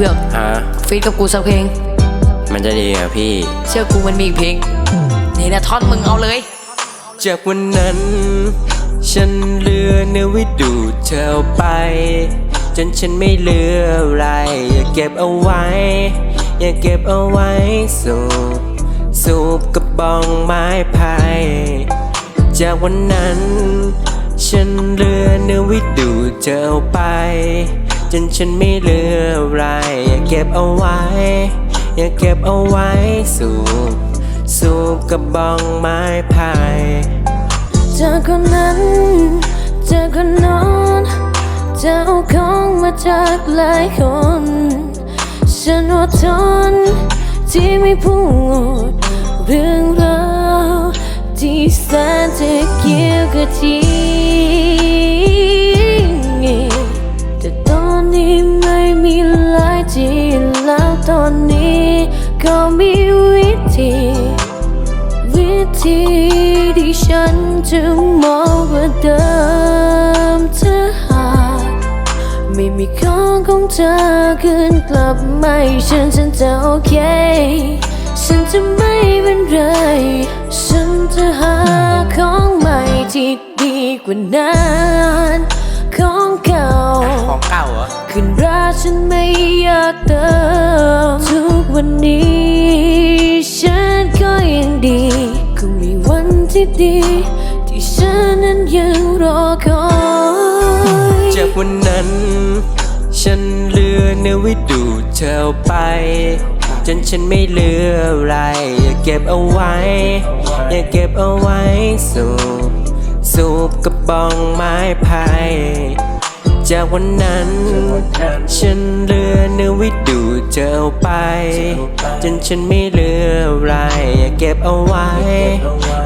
เพื่อนฮะฟีดกับกูสักเพลง มันจะดีเหรอพี่ เชื่อกูมันมีอีกเพลงนี่นะท่อนมึงเอาเลย จากวันนั้น ฉันเหลือเนื้อไว้ดูเธอเอาไป จนฉันไม่เหลืออะไร อย่าเก็บเอาไว้ อย่าเก็บเอาไว้สูบสูบกระบองไม้ไผ่จากวันนั้น ฉันเหลือเนื้อไว้ดูเธอเอาไป จนฉันไม่เหลืออะไร อย่าเก็บเอาไว้ อย่าเก็บเอาไว้สูบสูบกระบองไม้ไผ่จากคนนั้นจากคนโน้นจะเอาของมาจากหลายคน ฉันอดทนที่ไม่พูดเรื่องราวที่แสนจะเกี่ยวกับจ ตอนนี้ก็มีวิธี วิธีที่ฉันจะมองว่าเดิมเธอหากไม่มีของของเธอคืนกลับมาให้ฉันฉันจะโอเค ฉันจะไม่เป็นไร ฉันจะหาของใหม่ที่ดีกว่านั้นของเก่าของเก่าเหรอคืนรัก ฉันไม่อยากเติมทุกวันนี้ ฉันก็ยังดีคงมีวันที่ดี ที่ฉันนั้นยังรอคอยจากวันนั้น ฉันเลือเนื้อไว้ดูเธอไป จนฉันไม่เหลืออะไร อย่าเก็บเอาไว้ อย่าเก็บเอาไว้สูบสูบกระบองไม้ไผ่ จากวันนั้น ฉันเลือเนื้อไว้ดูเจอเอาไป จนฉันไม่เหลืออะไรอย่าเก็บเอาไว้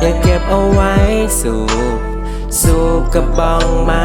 อย่าเก็บเอาไว้สูบสูบกระบองไม้